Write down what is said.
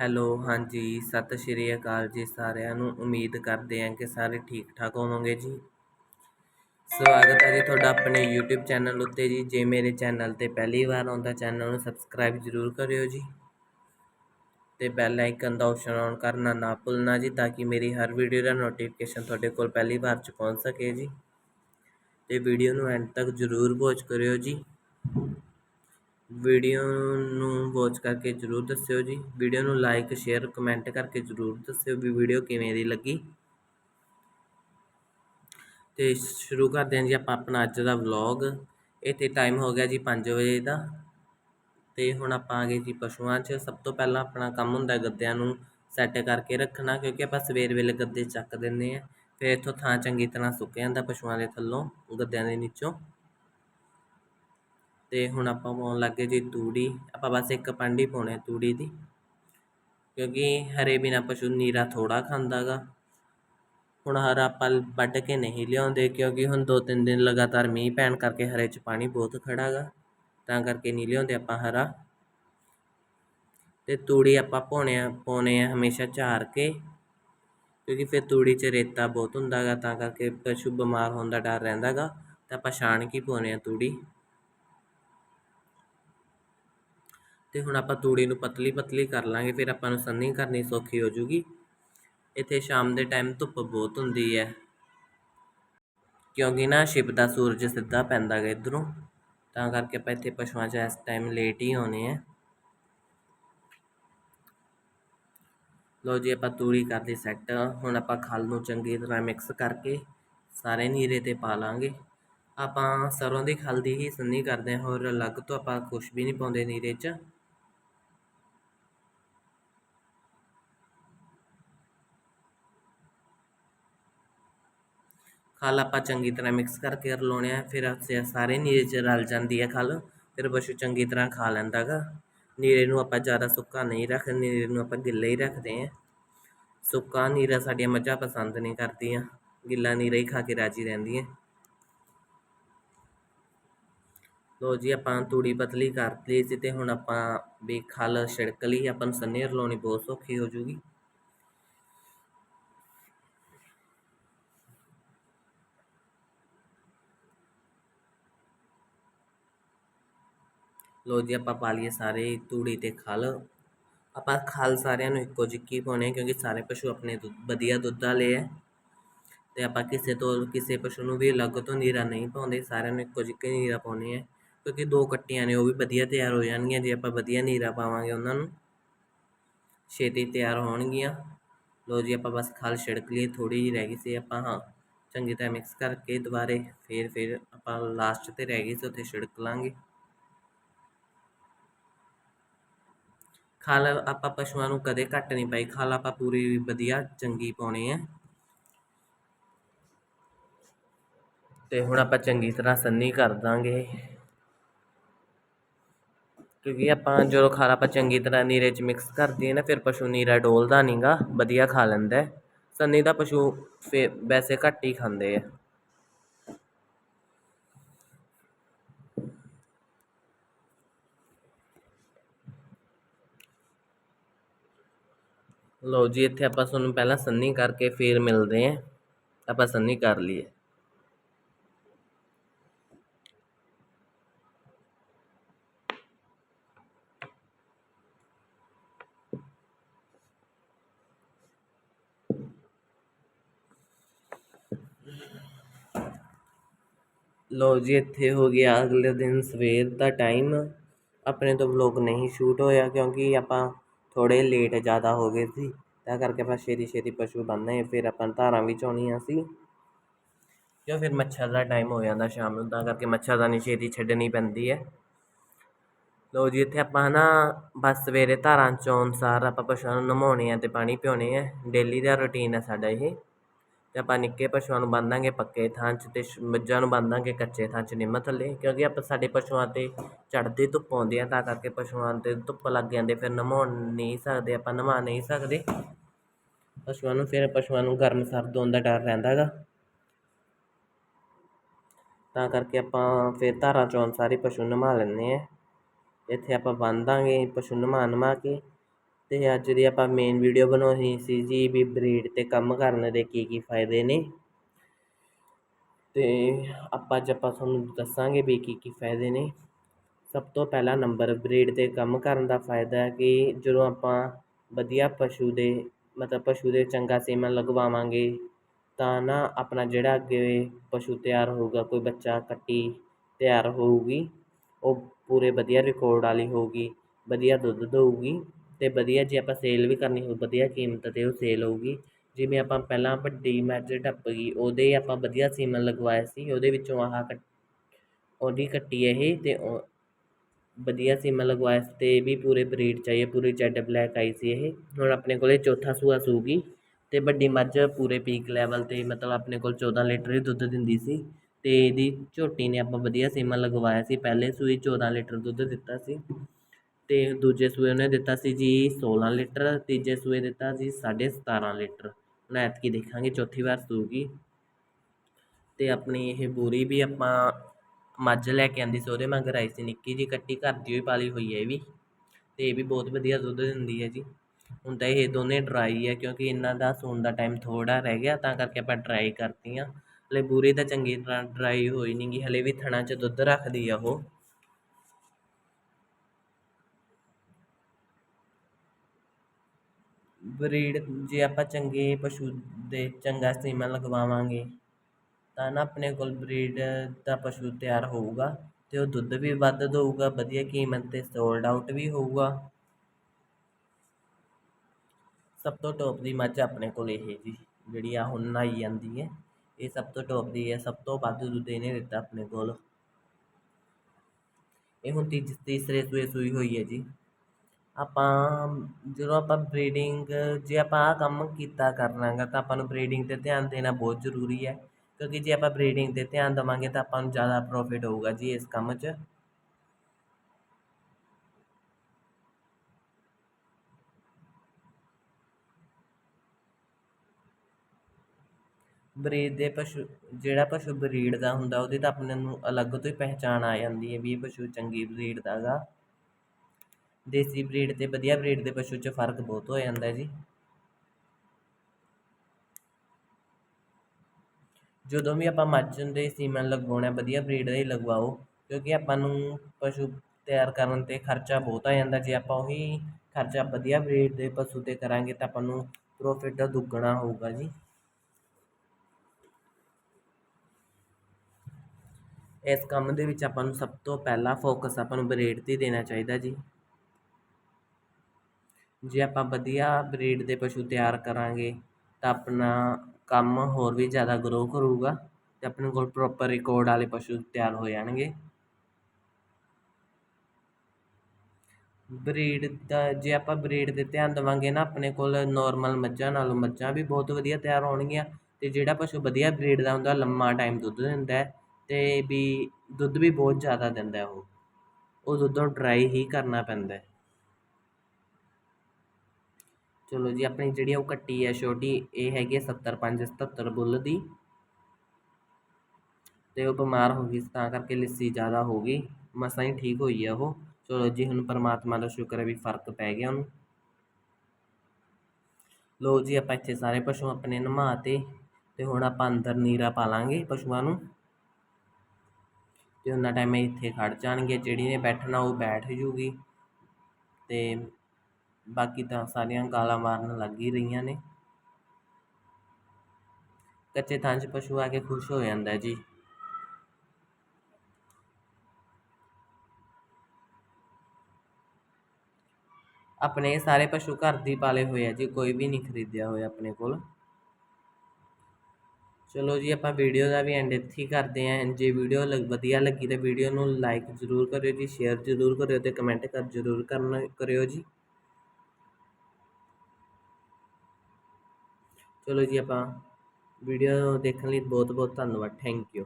Hello, ਹਾਂਜੀ, ਸਤਿ ਸ਼੍ਰੀ ਅਕਾਲ ਜੀ ਸਾਰਿਆਂ ਨੂੰ। ਉਮੀਦ ਕਰਦੇ ਹਾਂ ਕਿ ਸਾਰੇ ਠੀਕ ਠਾਕ ਹੋਵੋਗੇ ਜੀ। ਸਵਾਗਤ ਹੈ ਜੀ ਤੁਹਾਡਾ ਆਪਣੇ YouTube ਚੈਨਲ ਉੱਤੇ ਜੀ। ਜੇ ਮੇਰੇ ਚੈਨਲ ਤੇ ਪਹਿਲੀ ਵਾਰ ਆਉਂਦਾ, ਚੈਨਲ ਨੂੰ ਸਬਸਕ੍ਰਾਈਬ ਜ਼ਰੂਰ ਕਰਿਓ ਜੀ। ਤੇ ਬੈਲ ਆਈਕਨ ਦਾ ਆਪਸ਼ਨ ਔਨ ਕਰਨਾ ਨਾ ਭੁੱਲਣਾ ਜੀ, ਤਾਂ ਕਿ ਮੇਰੀ ਹਰ ਵੀਡੀਓ ਦਾ ਨੋਟੀਫਿਕੇਸ਼ਨ ਤੁਹਾਡੇ ਕੋਲ ਪਹਿਲੀ ਵਾਰ ਚ ਪਹੁੰਚ ਸਕੇ ਜੀ। ਤੇ ਵੀਡੀਓ ਨੂੰ ਐਂਡ ਤੱਕ ਜ਼ਰੂਰ ਵਾਚ ਕਰਿਓ ਜੀ। ਵੀਡੀਓ ਨੂੰ ਵੋਚ ਕਰਕੇ ਜ਼ਰੂਰ ਦੱਸਿਓ ਜੀ। ਵੀਡੀਓ ਨੂੰ ਲਾਈਕ ਸ਼ੇਅਰ ਕਮੈਂਟ ਕਰਕੇ ਜ਼ਰੂਰ ਦੱਸਿਓ ਵੀ ਵੀਡੀਓ ਕਿਵੇਂ ਦੀ ਲੱਗੀ। ਤੇ ਸ਼ੁਰੂ ਕਰਦੇ ਹਾਂ ਜੀ ਆਪਾਂ ਆਪਣਾ ਅੱਜ ਦਾ ਵਲੌਗ ਇੱਥੇ ਟਾਈਮ ਹੋ ਗਿਆ ਜੀ 5 ਵਜੇ ਦਾ। ਤੇ ਹੁਣ ਆਪਾਂ ਆ ਗਏ ਜੀ ਪਸ਼ੂਆਂ 'ਚ। ਸਭ ਤੋਂ ਪਹਿਲਾਂ ਆਪਣਾ ਕੰਮ ਹੁੰਦਾ ਗੱਦਿਆਂ ਨੂੰ ਸੈੱਟ ਕਰਕੇ ਰੱਖਣਾ, ਕਿਉਂਕਿ ਆਪਾਂ ਸਵੇਰ ਵੇਲੇ ਗੱਦੇ ਚੱਕ ਦਿੰਦੇ ਆ ਫਿਰ ਇੱਥੋਂ ਥਾਂ ਚੰਗੀ ਤਰ੍ਹਾਂ ਸੁੱਕ ਜਾਂਦਾ ਪਸ਼ੂਆਂ ਦੇ ਥੱਲੋਂ, ਗੱਦਿਆਂ ਦੇ ਨੀਚੋਂ। ਅਤੇ ਹੁਣ ਆਪਾਂ ਪਾਉਣ ਲੱਗ ਗਏ ਜੀ ਤੂੜੀ। ਆਪਾਂ ਬਸ ਇੱਕ ਪੰਡੀ ਪਾਉਣੇ ਤੂੜੀ ਦੀ। ਕਿਉਂਕਿ ਹਰੇ ਬਿਨਾ ਪਸ਼ੂ ਨੀਰਾ ਥੋੜਾ ਖਾਂਦਾਗਾ। ਹੁਣ ਹਰਾ ਆਪਾਂ ਵੱਢ ਕੇ ਨਹੀਂ ਲਿਆਉਂਦੇ, ਕਿਉਂਕਿ ਹੁਣ ਦੋ ਤਿੰਨ ਦਿਨ ਲਗਾਤਾਰ ਮੀਂਹ ਪੈਣ ਕਰਕੇ ਹਰੇ 'ਚ ਪਾਣੀ ਬਹੁਤ ਖੜਾਗਾ। ਤਾਂ ਕਰਕੇ ਨਹੀਂ ਲਿਆਉਂਦੇ ਆਪਾਂ ਹਰਾ। ਤੇ ਤੂੜੀ ਆਪਾਂ ਪਾਉਣੇ ਆ ਪਾਉਣੇ ਆ ਹਮੇਸ਼ਾ ਝਾਰ ਕੇ। ਕਿਉਂਕਿ ਫਿਰ ਤੂੜੀ 'ਚ ਰੇਤਾ ਬਹੁਤ ਹੁੰਦਾਗਾ, ਤਾਂ ਕਰਕੇ ਪਸ਼ੂ ਬਿਮਾਰ ਹੋਣ ਦਾ ਡਰ ਰਹਿੰਦਾਗਾ। ਤਾਂ ਆਪਾਂ ਛਾਣ ਕੇ ਪਾਉਣੇ ਆ ਤੂੜੀ। ਤੇ ਹੁਣ ਆਪਾਂ ਤੂੜੀ ਨੂੰ ਪਤਲੀ ਪਤਲੀ ਕਰ ਲਾਂਗੇ, ਫਿਰ ਆਪਾਂ ਨੂੰ ਸੰਨੀ ਕਰਨੀ ਸੌਖੀ ਹੋ ਜੂਗੀ। ਇੱਥੇ ਸ਼ਾਮ ਦੇ ਟਾਈਮ ਧੁੱਪ ਬਹੁਤ ਹੁੰਦੀ ਹੈ। ਕਿਉਂਕਿ ਨਾ ਛਿਪਦਾ ਸੂਰਜ ਸਿੱਧਾ ਪੈਂਦਾ ਹੈ ਇਧਰੋਂ, ਤਾਂ ਕਰਕੇ ਆਪਾਂ ਇੱਥੇ ਪਸ਼ੂਆਂ 'ਚ ਇਸ ਟਾਈਮ ਲੇਟ ਹੀ ਆਉਣੇ ਆ। ਲੋ ਜੀ, ਆਪਾਂ ਤੂੜੀ ਕਰਦੇ ਸੈੱਟ ਹੁਣ ਆਪਾਂ ਖਲ ਨੂੰ ਚੰਗੀ ਤਰ੍ਹਾਂ ਮਿਕਸ ਕਰਕੇ ਸਾਰੇ ਨੀਰੇ ਤੇ ਪਾ ਲਾਂਗੇ। ਆਪਾਂ ਸਰੋਂ ਦੀ ਖਲ ਦੀ ਹੀ ਸੰਨੀ ਕਰਦੇ ਹਾਂ, ਹੋਰ ਅਲੱਗ ਤੋਂ ਆਪਾਂ ਕੁਝ ਵੀ ਨਹੀਂ ਪਾਉਂਦੇ ਨੀਰੇ 'ਚ। ਖਲ ਆਪਾਂ ਚੰਗੀ ਤਰ੍ਹਾਂ ਮਿਕਸ ਕਰਕੇ ਰਲਾਉਣੇ ਆ, ਫਿਰ ਸਾਰੇ ਨੀਰੇ 'ਚ ਰਲ ਜਾਂਦੀ ਹੈ ਖਲ, ਫਿਰ ਪਸ਼ੂ ਚੰਗੀ ਤਰ੍ਹਾਂ ਖਾ ਲੈਂਦਾ ਗਾ। ਨੀਰੇ ਨੂੰ ਆਪਾਂ ਜ਼ਿਆਦਾ ਸੁੱਕਾ ਨਹੀਂ ਰੱਖਦੇ ਨੀਰੇ ਨੂੰ ਆਪਾਂ ਗਿੱਲਾ ਹੀ ਰੱਖਦੇ ਆ ਸੁੱਕਾ ਨੀਰਾ ਸਾਡੀਆਂ ਮੱਝਾਂ ਪਸੰਦ ਨਹੀਂ ਕਰਦੀਆਂ, ਗਿੱਲਾ ਨੀਰਾ ਹੀ ਖਾ ਕੇ ਰਾਜੀ ਰਹਿੰਦੀਆਂ ਲੋ ਜੀ, ਆਪਾਂ ਤੂੜੀ ਪਤਲੀ ਕਰ ਲਈ ਸੀ ਤੇ ਹੁਣ ਆਪਾਂ ਵੀ ਖਲ ਛਿੜਕ ਲਈ, ਆਪਾਂ ਨੂੰ ਸੰਨੇ ਰਲਾਉਣੀ ਬਹੁਤ ਸੌਖੀ ਹੋ ਜੂਗੀ। ਲੋ ਜੀ, ਆਪਾਂ ਪਾ ਲਈਏ ਸਾਰੇ ਤੂੜੀ ਤੇ ਖਲ। ਆਪਾਂ ਖਲ ਸਾਰਿਆਂ ਨੂੰ ਇੱਕੋ ਜਿੱਕੀ ਪਾਉਣੇ ਕਿਉਂਕਿ ਸਾਰੇ ਪਸ਼ੂ ਆਪਣੇ ਵਧੀਆ ਦੁੱਧ ਵਾਲੇ ਆ। ਤੇ ਆਪਾਂ ਕਿਸੇ ਤੋਂ, ਕਿਸੇ ਪਸ਼ੂ ਨੂੰ ਵੀ ਅਲੱਗ ਤੋਂ ਨੀਰਾ ਨਹੀਂ ਪਾਉਂਦੇ, ਸਾਰਿਆਂ ਨੂੰ ਇੱਕੋ ਜਿੱਕੇ ਨੀਰਾ ਪਾਉਣੇ ਆ। ਕਿਉਂਕਿ ਦੋ ਕੱਟੀਆਂ ਨੇ, ਉਹ ਵੀ ਵਧੀਆ ਤਿਆਰ ਹੋ ਜਾਣਗੀਆਂ, ਜੇ ਆਪਾਂ ਵਧੀਆ ਨੀਰਾ ਪਾਵਾਂਗੇ ਉਹਨਾਂ ਨੂੰ। ਛੇਤੀ ਤਿਆਰ ਹੋਣਗੀਆਂ। ਲੋ ਜੀ, ਆਪਾਂ ਬਸ ਖਲ ਛਿੜਕ ਲਈ ਥੋੜੀ ਜਿਹੀ ਰਹਿ ਗਈ ਸੀ ਆਪਾਂ, ਹਾਂ। ਚੰਗੀ ਤਰ੍ਹਾਂ ਮਿਕਸ ਕਰਕੇ ਦੁਬਾਰੇ ਫੇਰ ਫੇਰ ਆਪਾਂ ਲਾਸਟ ਤੇ ਰਹਿ ਗਈ ਸੀ, ਉੱਥੇ ਛਿੜਕ ਲਾਂਗੇ। ਖਲ ਆਪਾਂ ਪਸ਼ੂਆਂ ਨੂੰ ਕਦੇ ਘੱਟ ਨਹੀਂ ਪਾਈ, ਖਲ ਆਪਾਂ ਪੂਰੀ ਵਧੀਆ ਚੰਗੀ ਪਾਉਣੀ ਹੈ। ਤੇ ਹੁਣ ਆਪਾਂ ਚੰਗੀ ਤਰ੍ਹਾਂ ਸੰਨੀ ਕਰ ਦਾਂਗੇ। ਕਿਉਂਕਿ ਆਪਾਂ ਜਦੋਂ ਖਾਲ ਆਪਾਂ ਚੰਗੀ ਤਰ੍ਹਾਂ ਨੀਰੇ 'ਚ ਮਿਕਸ ਕਰ ਦਈਏ ਨਾ, ਫਿਰ ਪਸ਼ੂ ਨੀਰਾ ਡੋਲਦਾ ਨਹੀਂਗਾ ਵਧੀਆ ਖਾ ਲੈਂਦਾ ਸੰਨੀ ਦਾ ਪਸ਼ੂ ਫੇ ਵੈਸੇ ਘੱਟ ਹੀ ਖਾਂਦੇ ਆ। ਲਓ ਜੀ, ਇੱਥੇ ਆਪਾਂ ਤੁਹਾਨੂੰ ਪਹਿਲਾਂ ਸੰਨੀ ਕਰਕੇ ਫੇਰ ਮਿਲਦੇ ਆਂ ਆਪਾਂ ਸੰਨੀ ਕਰ ਲਈਏ। ਲੋ ਜੀ, ਇੱਥੇ ਹੋ ਗਿਆ ਅਗਲੇ ਦਿਨ ਸਵੇਰ ਦਾ ਟਾਈਮ ਆਪਣੇ ਤੋਂ ਵਲੌਗ ਨਹੀਂ ਸ਼ੂਟ ਹੋਇਆ ਕਿਉਂਕਿ ਆਪਾਂ ਥੋੜ੍ਹੇ ਲੇਟ ਜ਼ਿਆਦਾ ਹੋ ਗਏ ਸੀ, ਤਾਂ ਕਰਕੇ ਆਪਾਂ ਛੇਤੀ ਛੇਤੀ ਪਸ਼ੂ ਬੰਨ੍ਹੇ ਫਿਰ ਆਪਾਂ ਧਾਰਾਂ ਵੀ ਚੋਣੀਆਂ ਸੀ। ਕਿਉਂ ਫਿਰ ਮੱਛਰ ਦਾ ਟਾਈਮ ਹੋ ਜਾਂਦਾ ਸ਼ਾਮ ਨੂੰ, ਤਾਂ ਕਰਕੇ ਮੱਛਰਦਾਨੀ ਛੇਤੀ ਛੱਡਣੀ ਪੈਂਦੀ ਹੈ। ਲੋ ਜੀ, ਇੱਥੇ ਆਪਾਂ ਨਾ ਬਸ ਸਵੇਰੇ ਧਾਰਾਂ ਚੋਣ ਸਾਰ ਆਪਾਂ ਪਸ਼ੂਆਂ ਨੂੰ ਨਮਾਉਣੇ ਆ ਅਤੇ ਪਾਣੀ ਪਿਆਉਣੇ ਆ। ਡੇਲੀ ਦਾ ਰੂਟੀਨ ਹੈ ਸਾਡਾ ਇਹ। ਅਤੇ ਆਪਾਂ ਨਿੱਕੇ ਪਸ਼ੂਆਂ ਨੂੰ ਬੰਨਾਂਗੇ ਪੱਕੇ ਥਾਂ 'ਚ ਅਤੇ ਮੱਝਾਂ ਨੂੰ ਬੰਨਾਂਗੇ ਕੱਚੇ ਥਾਂ 'ਚ ਨਿੰਮ ਥੱਲੇ, ਕਿਉਂਕਿ ਆਪਾਂ ਸਾਡੇ ਪਸ਼ੂਆਂ 'ਤੇ ਚੜ੍ਹਦੀ ਧੁੱਪ ਆਉਂਦੀ ਆ, ਤਾਂ ਕਰਕੇ ਪਸ਼ੂਆਂ 'ਤੇ ਧੁੱਪ ਲੱਗ ਜਾਂਦੇ, ਫਿਰ ਨਮਾਉਣ ਨਹੀਂ ਸਕਦੇ, ਆਪਾਂ ਨਵਾ ਨਹੀਂ ਸਕਦੇ। ਪਸ਼ੂਆਂ ਨੂੰ ਫਿਰ ਪਸ਼ੂਆਂ ਨੂੰ ਗਰਮ ਸਰਦ ਹੋਣ ਦਾ ਡਰ ਰਹਿੰਦਾ ਗਾ ਤਾਂ ਕਰਕੇ ਆਪਾਂ ਫਿਰ ਧਾਰਾਂ ਚੋਂ ਸਾਰੇ ਪਸ਼ੂ ਨਮਾ ਲੈਂਦੇ ਹਾਂ ਇੱਥੇ ਆਪਾਂ ਬੰਨ੍ਹ ਦਾਂਗੇ ਪਸ਼ੂ ਨਮਾ ਨਵਾ ਕੇ ਅਤੇ ਅੱਜ ਦੀ ਆਪਾਂ ਮੇਨ ਵੀਡੀਓ ਬਣਾਉਣੀ ਸੀ ਜੀ ਵੀ ਬਰੀਡ ਤੇ ਕੰਮ ਕਰਨ ਦੇ ਕੀ ਕੀ ਫਾਇਦੇ ਨੇ। ਅਤੇ ਆਪਾਂ ਅੱਜ ਆਪਾਂ ਤੁਹਾਨੂੰ ਦੱਸਾਂਗੇ ਵੀ ਕੀ ਕੀ ਫਾਇਦੇ ਨੇ। ਸਭ ਤੋਂ ਪਹਿਲਾ ਨੰਬਰ ਬਰੀਡ ਤੇ ਕੰਮ ਕਰਨ ਦਾ ਫਾਇਦਾ ਹੈ ਕਿ ਜਦੋਂ ਆਪਾਂ ਵਧੀਆ ਪਸ਼ੂ ਦੇ, ਮਤਲਬ ਪਸ਼ੂ ਦੇ ਚੰਗਾ ਸੀਮਨ ਲਗਵਾਵਾਂਗੇ, ਤਾਂ ਨਾ ਆਪਣਾ ਜਿਹੜਾ ਅੱਗੇ ਪਸ਼ੂ ਤਿਆਰ ਹੋਊਗਾ, ਕੋਈ ਬੱਚਾ ਕੱਟੀ ਤਿਆਰ ਹੋਊਗੀ, ਉਹ ਪੂਰੇ ਵਧੀਆ ਰਿਕਾਰਡ ਵਾਲੀ ਹੋਊਗੀ, ਵਧੀਆ ਦੁੱਧ ਦੇਊਗੀ। ਅਤੇ ਵਧੀਆ ਜੇ ਆਪਾਂ ਸੇਲ ਵੀ ਕਰਨੀ ਹੋਵੇ ਵਧੀਆ ਕੀਮਤ 'ਤੇ ਉਹ ਸੇਲ ਹੋਊਗੀ। ਜਿਵੇਂ ਆਪਾਂ ਪਹਿਲਾਂ ਵੱਡੀ ਮੱਝ ਟੱਪ ਗਈ, ਉਹਦੇ ਆਪਾਂ ਵਧੀਆ ਸੀਮਨ ਲਗਵਾਇਆ ਸੀ, ਉਹਦੇ ਵਿੱਚੋਂ ਆਹ ਕ ਉਹਦੀ ਕੱਟੀ ਇਹ ਅਤੇ ਉਹ ਵਧੀਆ ਸੀਮਨ ਲਗਵਾਇਆ ਸੀ ਅਤੇ ਇਹ ਵੀ ਪੂਰੇ ਬਰੀਡ 'ਚ ਆਈ ਹੈ ਪੂਰੀ ਜੈੱਡ ਬਲੈਕ ਆਈ ਸੀ ਇਹ। ਹੁਣ ਆਪਣੇ ਕੋਲ ਚੌਥਾ ਸੂਆ ਸੂਗੀ ਅਤੇ ਵੱਡੀ ਮੱਝ ਪੂਰੇ ਪੀਕ ਲੈਵਲ 'ਤੇ ਮਤਲਬ ਆਪਣੇ ਕੋਲ ਚੌਦਾਂ ਲੀਟਰ ਹੀ ਦੁੱਧ ਦਿੰਦੀ ਸੀ ਅਤੇ ਇਹਦੀ ਝੋਟੀ ਨੇ ਆਪਾਂ ਵਧੀਆ ਸੀਮਨ ਲਗਵਾਇਆ ਸੀ, ਪਹਿਲੇ ਸੂਈ ਚੌਦਾਂ ਲੀਟਰ ਦੁੱਧ ਦਿੱਤਾ ਸੀ। ਅਤੇ ਦੂਜੇ ਸੂਏ ਉਹਨੇ ਦਿੱਤਾ ਸੀ ਜੀ ਸੋਲ੍ਹਾਂ ਲੀਟਰ, ਤੀਜੇ ਸੂਏ ਦਿੱਤਾ ਸੀ ਸਾਢੇ ਸਤਾਰ੍ਹਾਂ ਲੀਟਰ। ਹੁਣ ਐਤਕੀ ਦੇਖਾਂਗੇ ਚੌਥੀ ਵਾਰ ਸੂਗੀ ਅਤੇ ਆਪਣੀ ਇਹ ਬੂਰੀ ਵੀ ਆਪਾਂ ਮੱਝ ਲੈ ਕੇ ਆਉਂਦੀ ਸੀ, ਉਹਦੇ ਮਗਰ ਆਈ ਸੀ ਨਿੱਕੀ ਜਿਹੀ, ਕੱਟੀ ਘਰ ਦੀ ਹੋਈ, ਪਾਲੀ ਹੋਈ ਹੈ ਇਹ ਵੀ। ਅਤੇ ਇਹ ਵੀ ਬਹੁਤ ਵਧੀਆ ਦੁੱਧ ਦਿੰਦੀ ਹੈ ਜੀ। ਹੁਣ ਤਾਂ ਇਹ ਦੋਨੇ ਡਰਾਈ ਹੈ, ਕਿਉਂਕਿ ਇਹਨਾਂ ਦਾ ਸੂਣ ਦਾ ਟਾਈਮ ਥੋੜ੍ਹਾ ਰਹਿ ਗਿਆ, ਤਾਂ ਕਰਕੇ ਆਪਾਂ ਡਰਾਈ ਕਰਤੀਆਂ। ਹਲੇ ਬੂਰੀ ਤਾਂ ਚੰਗੀ ਤਰ੍ਹਾਂ ਡਰਾਈ ਹੋਈ ਨਹੀਂ ਗੀ, ਹਲੇ ਵੀ ਥਣਾ 'ਚ ਦੁੱਧ ਰੱਖਦੀ ਆ ਉਹ। ਬਰੀਡ ਜੇ ਆਪਾਂ ਚੰਗੇ ਪਸ਼ੂ ਦੇ ਚੰਗਾ ਸੀਮਨ ਲਗਵਾਵਾਂਗੇ, ਤਾਂ ਨਾ ਆਪਣੇ ਕੋਲ ਬਰੀਡ ਦਾ ਪਸ਼ੂ ਤਿਆਰ ਹੋਊਗਾ ਅਤੇ ਉਹ ਦੁੱਧ ਵੀ ਵੱਧ ਦਊਗਾ, ਵਧੀਆ ਕੀਮਤ 'ਤੇ ਸੋਲਡ ਆਊਟ ਵੀ ਹੋਊਗਾ। ਸਭ ਤੋਂ ਟੋਪ ਦੀ ਮੱਝ ਆਪਣੇ ਕੋਲ ਇਹ ਜੀ, ਜਿਹੜੀ ਆ ਹੁਣ ਨਹਾਈ ਜਾਂਦੀ ਹੈ, ਇਹ ਸਭ ਤੋਂ ਟੋਪ ਦੀ ਹੈ, ਸਭ ਤੋਂ ਵੱਧ ਦੁੱਧ ਇਹਨੇ ਦਿੱਤਾ ਆਪਣੇ ਕੋਲ। ਇਹ ਹੁਣ ਤੀਜ ਤੀਸਰੇ ਸੂਏ ਸੂਈ ਹੋਈ ਹੈ ਜੀ। ਆਪਾਂ, ਜਦੋਂ ਆਪਾਂ ਬਰੀਡਿੰਗ ਜੇ ਆਪਾਂ ਆਹ ਕੰਮ ਕੀਤਾ ਕਰਨਾ ਗਾ ਤਾਂ ਆਪਾਂ ਨੂੰ ਬਰੀਡਿੰਗ 'ਤੇ ਧਿਆਨ ਦੇਣਾ ਬਹੁਤ ਜ਼ਰੂਰੀ ਹੈ, ਕਿਉਂਕਿ ਜੇ ਆਪਾਂ ਬਰੀਡਿੰਗ 'ਤੇ ਧਿਆਨ ਦੇਵਾਂਗੇ ਤਾਂ ਆਪਾਂ ਨੂੰ ਜ਼ਿਆਦਾ ਪ੍ਰੋਫਿਟ ਹੋਊਗਾ ਜੀ ਇਸ ਕੰਮ 'ਚ। ਬਰੀਡ ਦੇ ਪਸ਼ੂ, ਜਿਹੜਾ ਪਸ਼ੂ ਬਰੀਡ ਦਾ ਹੁੰਦਾ ਉਹਦੀ ਤਾਂ ਆਪਣੇ ਨੂੰ ਅਲੱਗ ਤੋਂ ਹੀ ਪਹਿਚਾਣ ਆ ਜਾਂਦੀ ਹੈ ਵੀ ਇਹ ਪਸ਼ੂ ਚੰਗੀ ਬਰੀਡ ਦਾ ਗਾ। ਦੇਸੀ ਬਰੀਡ ਤੇ ਵਧੀਆ ਬਰੀਡ ਦੇ ਪਸ਼ੂ 'ਚ ਫ਼ਰਕ ਬਹੁਤ ਹੋ ਜਾਂਦਾ ਜੀ। ਜਦੋਂ ਵੀ ਆਪਾਂ ਮੱਝ ਦੇ ਸੀਮਨ ਲਗਵਾਉਣਾ, ਵਧੀਆ ਬਰੀਡ ਦਾ ਹੀ ਲਗਵਾਓ, ਕਿਉਂਕਿ ਆਪਾਂ ਨੂੰ ਪਸ਼ੂ ਤਿਆਰ ਕਰਨ 'ਤੇ ਖਰਚਾ ਬਹੁਤ ਆ ਜਾਂਦਾ। ਜੇ ਆਪਾਂ ਉਹੀ ਖਰਚਾ ਵਧੀਆ ਬਰੀਡ ਦੇ ਪਸ਼ੂ 'ਤੇ ਕਰਾਂਗੇ ਤਾਂ ਆਪਾਂ ਨੂੰ ਪ੍ਰੋਫਿਟ ਦਾ ਦੁੱਗਣਾ ਹੋਊਗਾ ਜੀ। ਇਸ ਕੰਮ ਦੇ ਵਿੱਚ ਆਪਾਂ ਨੂੰ ਸਭ ਤੋਂ ਪਹਿਲਾਂ ਫੋਕਸ ਆਪਾਂ ਨੂੰ ਬਰੀਡ 'ਤੇ ਦੇਣਾ ਚਾਹੀਦਾ ਜੀ। ਜੇ ਆਪਾਂ ਵਧੀਆ ਬਰੀਡ ਦੇ ਪਸ਼ੂ ਤਿਆਰ ਕਰਾਂਗੇ, ਤਾਂ ਆਪਣਾ ਕੰਮ ਹੋਰ ਵੀ ਜ਼ਿਆਦਾ ਗਰੋ ਕਰੂਗਾ ਅਤੇ ਆਪਣੇ ਕੋਲ ਪ੍ਰੋਪਰ ਰਿਕਾਰਡ ਵਾਲੇ ਪਸ਼ੂ ਤਿਆਰ ਹੋ ਜਾਣਗੇ। ਬਰੀਡ ਦਾ, ਜੇ ਆਪਾਂ ਬਰੀਡ 'ਤੇ ਧਿਆਨ ਦੇਵਾਂਗੇ ਨਾ, ਆਪਣੇ ਕੋਲ ਨੋਰਮਲ ਮੱਝਾਂ ਨਾਲੋਂ ਮੱਝਾਂ ਵੀ ਬਹੁਤ ਵਧੀਆ ਤਿਆਰ ਹੋਣਗੀਆਂ ਅਤੇ ਜਿਹੜਾ ਪਸ਼ੂ ਵਧੀਆ ਬਰੀਡ ਦਾ ਹੁੰਦਾ ਲੰਮਾ ਟਾਈਮ ਦੁੱਧ ਦਿੰਦਾ ਅਤੇ ਵੀ ਦੁੱਧ ਵੀ ਬਹੁਤ ਜ਼ਿਆਦਾ ਦਿੰਦਾ ਉਹ। ਉਹ ਦੁੱਧ ਡਰਾਈ ਹੀ ਕਰਨਾ ਪੈਂਦਾ ਚਲੋ ਜੀ, ਆਪਣੀ ਜਿਹੜੀ ਉਹ ਕੱਟੀ ਹੈ ਛੋਟੀ, ਇਹ ਹੈਗੀ ਹੈ ਸੱਤਰ, ਪੰਜ, ਸਤੱਤਰ ਬੁੱਲ ਦੀ। ਅਤੇ ਉਹ ਬਿਮਾਰ ਹੋ ਗਈ ਤਾਂ ਕਰਕੇ ਲਿੱਸੀ ਜ਼ਿਆਦਾ ਹੋ ਗਈ। ਮਸਾਂ ਹੀ ਠੀਕ ਹੋਈ ਹੈ ਉਹ। ਚਲੋ ਜੀ, ਹੁਣ ਪਰਮਾਤਮਾ ਦਾ ਸ਼ੁਕਰ ਹੈ ਵੀ ਫ਼ਰਕ ਪੈ ਗਿਆ ਉਹਨੂੰ। ਲੋ ਜੀ, ਆਪਾਂ ਇੱਥੇ ਸਾਰੇ ਪਸ਼ੂ ਆਪਣੇ ਨਮਾ ਤੇ ਤੇ ਹੁਣ ਆਪਾਂ ਅੰਦਰ ਨੀਰਾ ਪਾ ਲਾਂਗੇ ਪਸ਼ੂਆਂ ਨੂੰ। ਤੇ ਉਹਨਾਂ ਟਾਈਮ ਇੱਥੇ ਖੜ ਜਾਣਗੇ ਜਿਹੜੀ ਨੇ ਬੈਠਣਾ ਉਹ ਬੈਠ ਜੂਗੀ। ਤੇ ਬਾਕੀ ਤਾਂ ਸਾਰੀਆਂ ਗਾਲਾਂ ਮਾਰਨ ਲੱਗ ਹੀ ਰਹੀਆਂ ਨੇ। ਕੱਚੇ ਥਾਂ 'ਚ ਪਸ਼ੂ ਆ ਕੇ ਖੁਸ਼ ਹੋ ਜਾਂਦਾ ਜੀ। ਆਪਣੇ ਸਾਰੇ ਪਸ਼ੂ ਘਰ ਦੀ ਪਾਲੇ ਹੋਏ ਆ ਜੀ, ਕੋਈ ਵੀ ਨਹੀਂ ਖਰੀਦਿਆ ਹੋਇਆ ਆਪਣੇ ਕੋਲ। ਚਲੋ ਜੀ, ਆਪਾਂ ਵੀਡੀਓ ਦਾ ਵੀ ਐਂਡ ਇੱਥੇ ਕਰਦੇ ਆਂ ਜੇ ਵੀਡੀਓ ਵਧੀਆ ਲੱਗੀ ਤਾਂ ਵੀਡੀਓ ਨੂੰ ਲਾਈਕ ਜ਼ਰੂਰ ਕਰਿਓ ਜੀ ਸ਼ੇਅਰ ਜ਼ਰੂਰ ਕਰਿਓ ਤੇ ਕਮੈਂਟ ਕਰ ਜ਼ਰੂਰ ਕਰਨਾ, ਕਰਿਓ ਜੀ। ਚਲੋ ਜੀ ਆਪਾਂ ਵੀਡੀਓ ਦੇਖਣ ਲਈ ਬਹੁਤ ਬਹੁਤ ਧੰਨਵਾਦ। Thank you